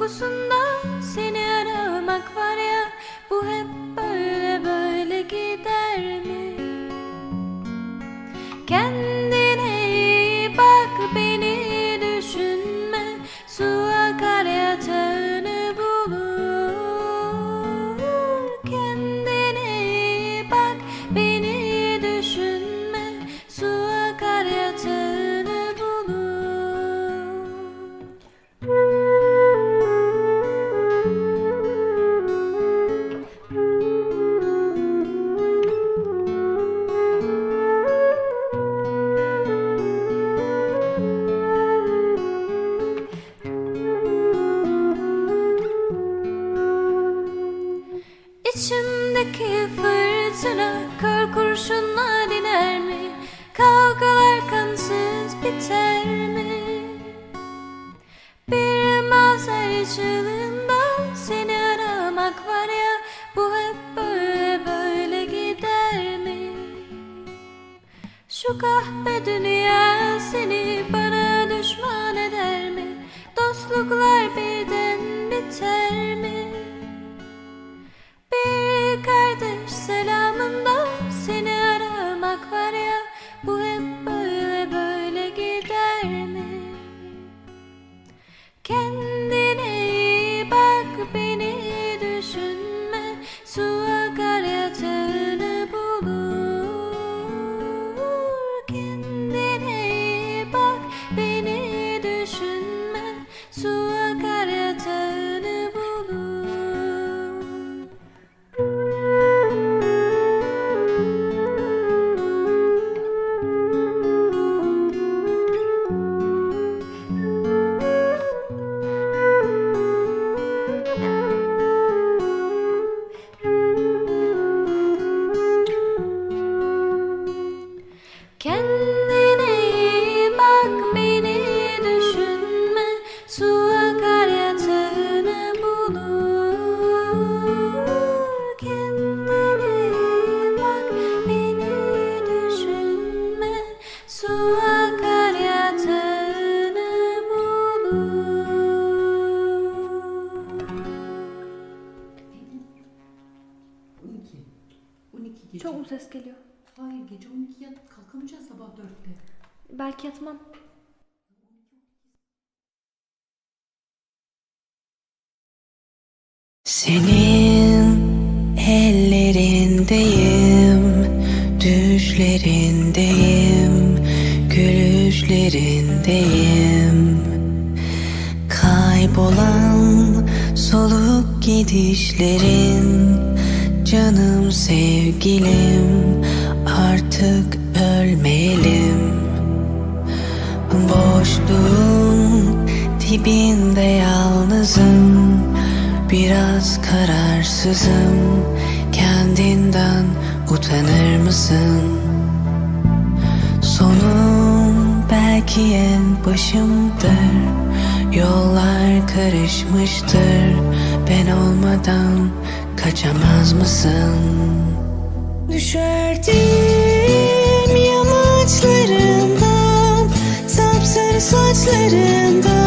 menekşe İçimdeki fırtına kör kurşunla diner mi? Kavgalar kansız biter mi? Bir mazer çığlığında seni aramak var ya Bu hep böyle böyle gider mi? Şu kahpe dünya seni bana mu ses geliyor? Hayır gece 12 yat kalkamayacağız sabah 4'te. Belki yatmam. Senin ellerindeyim, düşlerindeyim, gülüşlerindeyim. Kaybolan soluk gidişlerin, canım sevgilim, artık ölmeyelim. Boşluğun dibinde yalnızım Biraz kararsızım Kendinden utanır mısın? Sonum belki en başımdır Yollar karışmıştır Ben olmadan kaçamaz mısın? Düşerdim yamaçlarından Sapsarı saçlarından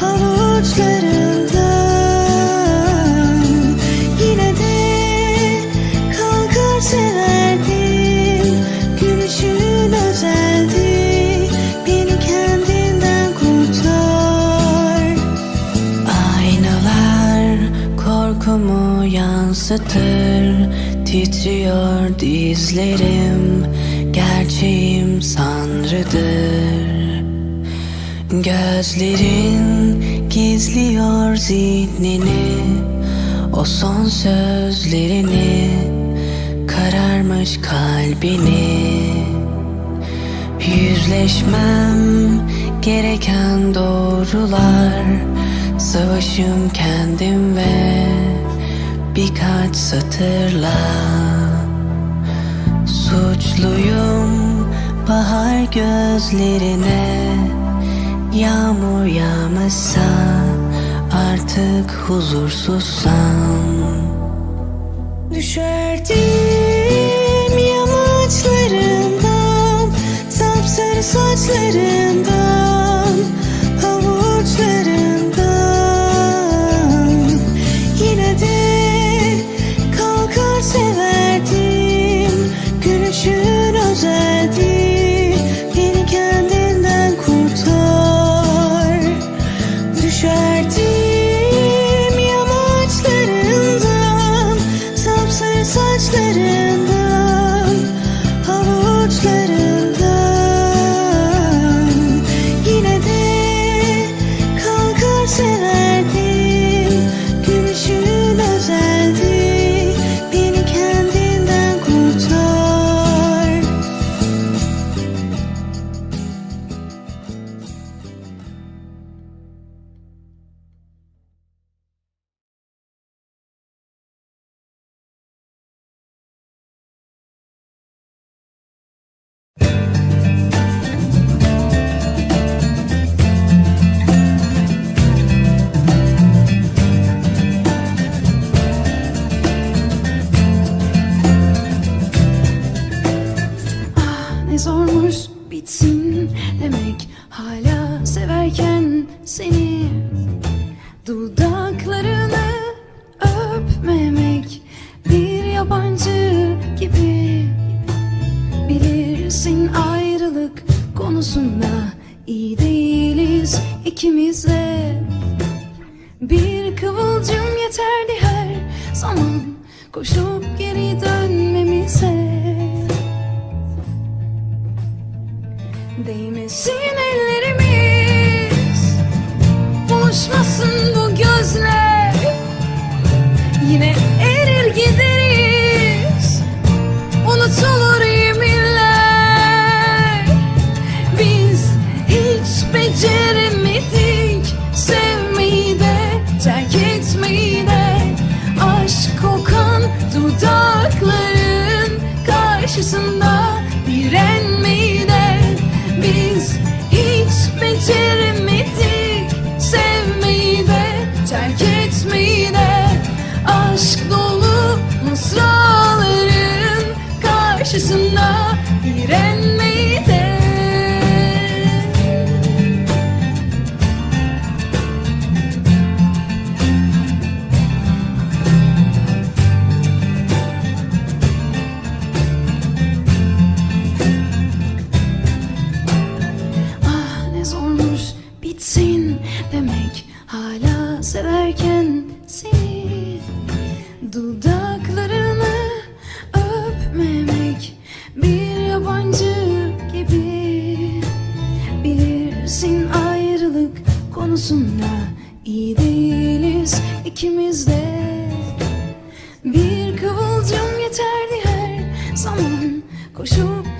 Havuçlarından Yine de Kalkar severdim Gülüşün özeldi Beni kendinden kurtar. Aynalar Korkumu yansıtır Titriyor dizlerim. Gerçeğim sanrıdır. Gözlerin gizliyor zihnini O son sözlerini Kararmış kalbini. Yüzleşmem gereken doğrular Savaşım kendim ve birkaç satırla. Suçluyum bahar gözlerine Yağmur yağmışsa artık huzursuzsam. Düşerdim yamaçlarından Sapsarı saçlarından seni. Dudaklarını öpmemek Bir yabancı gibi. Bilirsin ayrılık konusunda iyi değiliz ikimiz de. Bir kıvılcım yeterdi her zaman Koşup geri dönmemize. Değmesin ellerimiz Buluşmasın bu gözler. Yine yabancı gibi Bilirsin ayrılık konusunda iyi değiliz ikimiz de. Bir kıvılcım yeterdi her zaman Koşup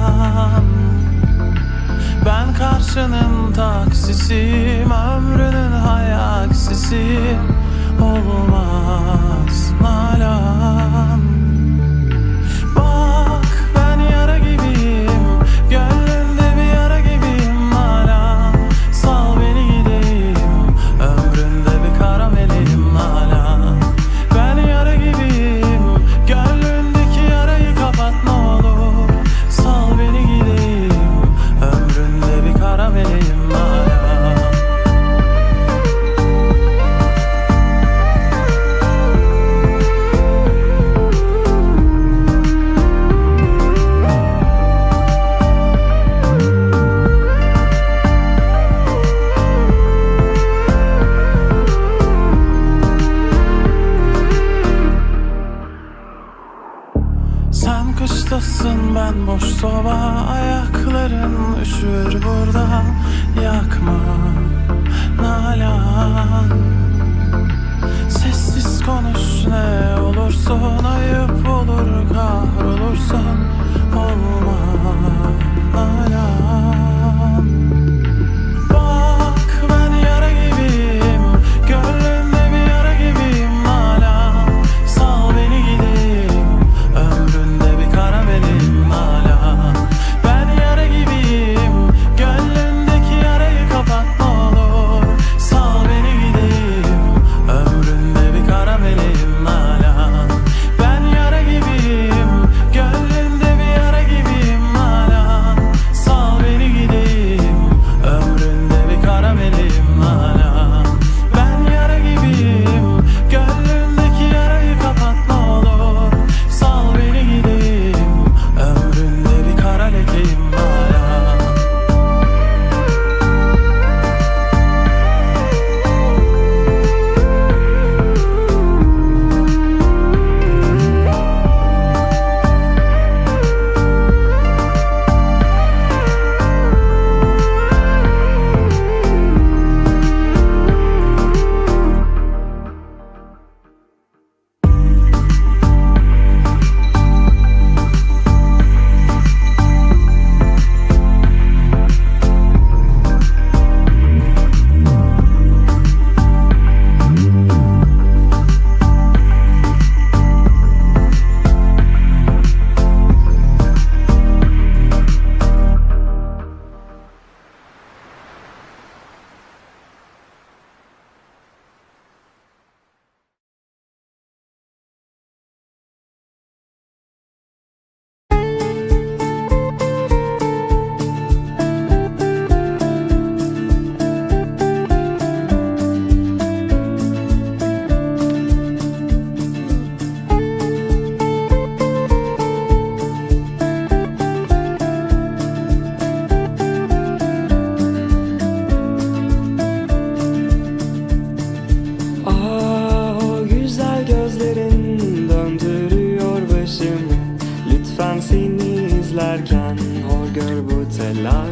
yaşam Ben karşının taksisiyim Ömrünün hayaksisi Olmaz nalan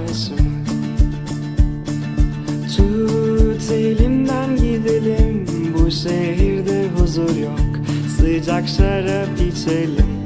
telaşımı Tut elimden gidelim bu şehirde huzur yok. Sıcak şarap içelim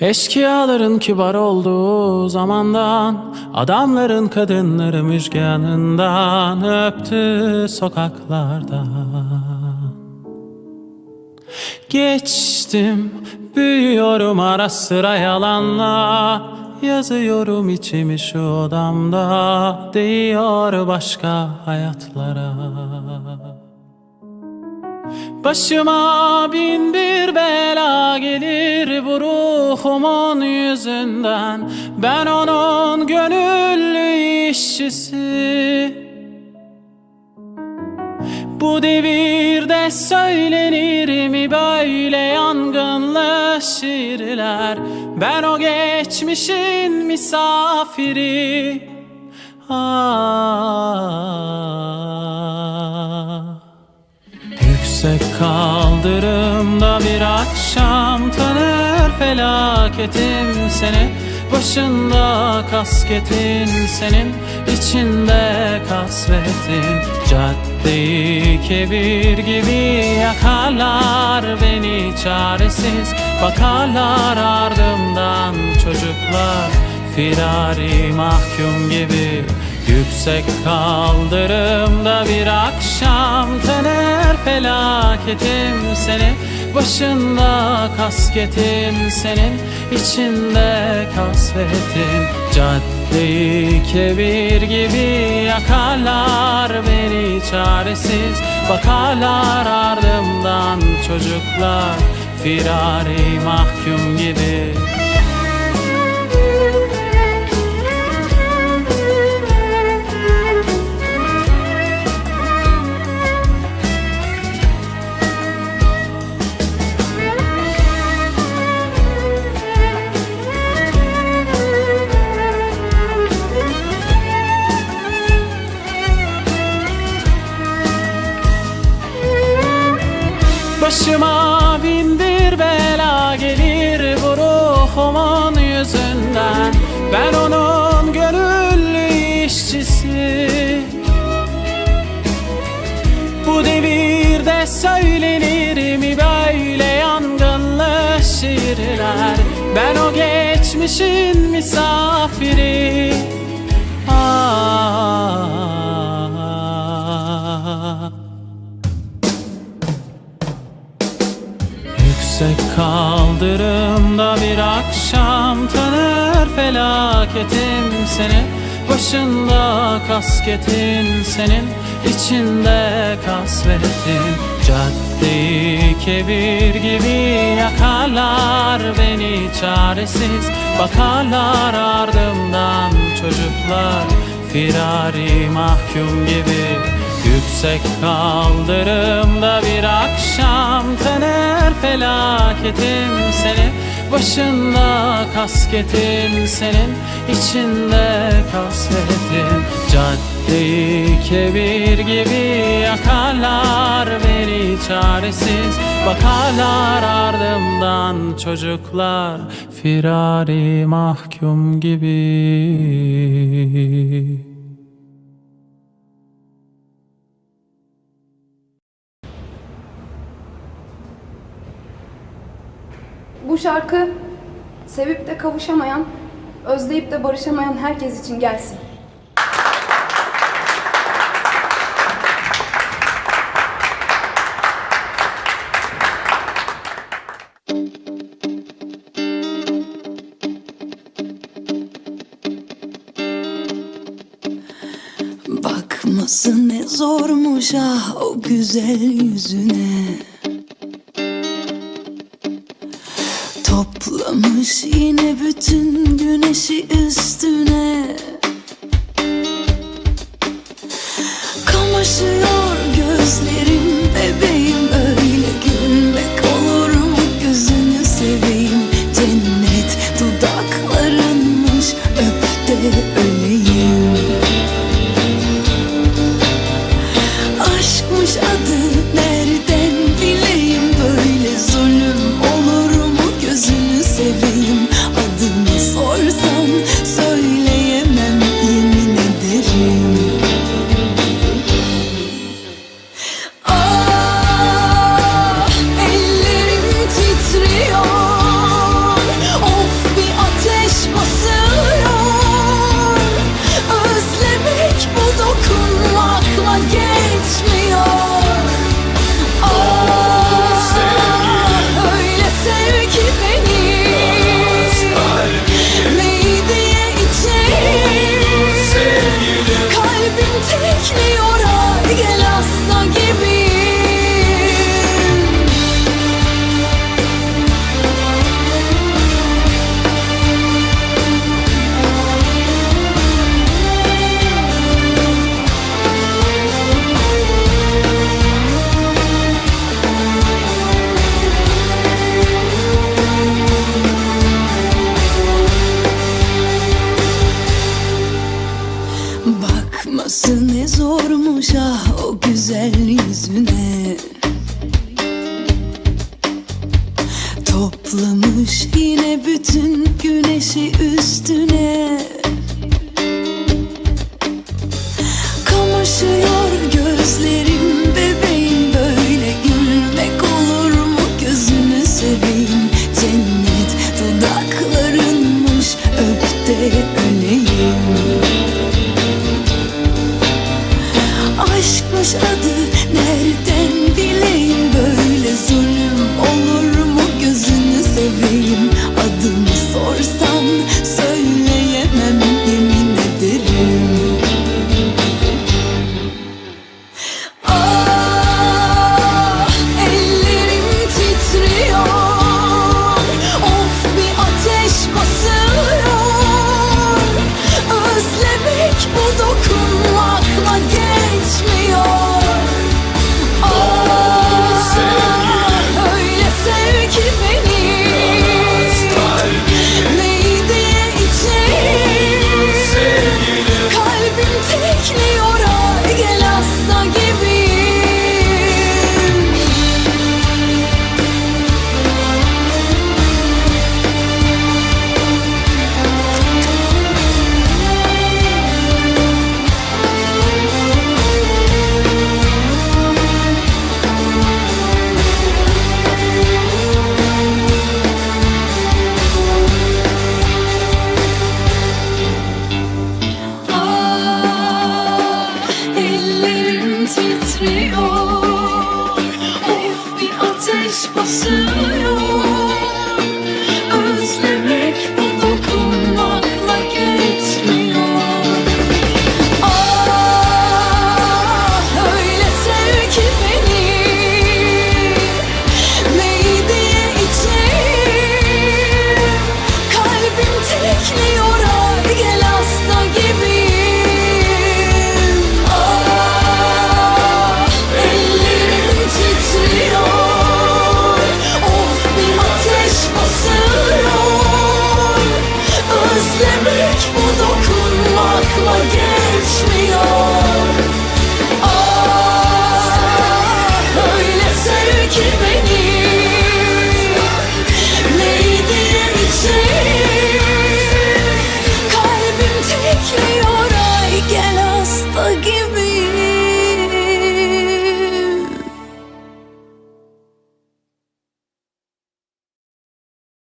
Eşkıyaların kibar olduğu zamandan Adamların kadınları müjganından Öptü sokaklarda Geçtim büyüyorum ara sıra yalanla Yazıyorum içimi şu odamda Değiyor başka hayatlara Başıma bin bir bela gelir bu ruhumun yüzünden. Ben onun gönüllü işçisi. Bu devirde söylenir mi böyle yangınlı şiirler Ben o geçmişin misafiri. Ah Yüksek kaldırımda bir akşam tanır felaketin seni. Başında kasketin senin içinde kasvetin Caddeyi kebir gibi yakarlar beni çaresiz. Bakarlar ardımdan çocuklar firari mahkum gibi Yüksek kaldırımda bir akşam tanır felaketim seni Başında kasketin senin içinde kasvetin Caddeyi kebir gibi yakarlar beni çaresiz. Bakarlar ardımdan çocuklar firari mahkum gibi Ben onun gönüllü işçisi. Bu devirde söylenir mi böyle yangınlı şiirler Ben o geçmişin misafiri felaketim seni Başında kasketin senin içinde kasvetin Caddeyi kebir gibi yakarlar beni çaresiz. Bakarlar ardımdan çocuklar firari mahkum gibi. Yüksek kaldırımda bir akşam tanır felaketim seni Başında kasketin senin içinde kasvetin Caddeyi kebir gibi yakarlar beni çaresiz. Bakarlar ardımdan çocuklar firari mahkum gibi Bu şarkı sevip de kavuşamayan, özleyip de barışamayan herkes için gelsin. Bakması ne zormuş ah o güzel yüzüne bütün güneşi üstüne Kamaşıyor gözlerim. Bebeğim öyle gülmek olur mu? Gözünü seveyim. Cennet dudaklarınmış öp de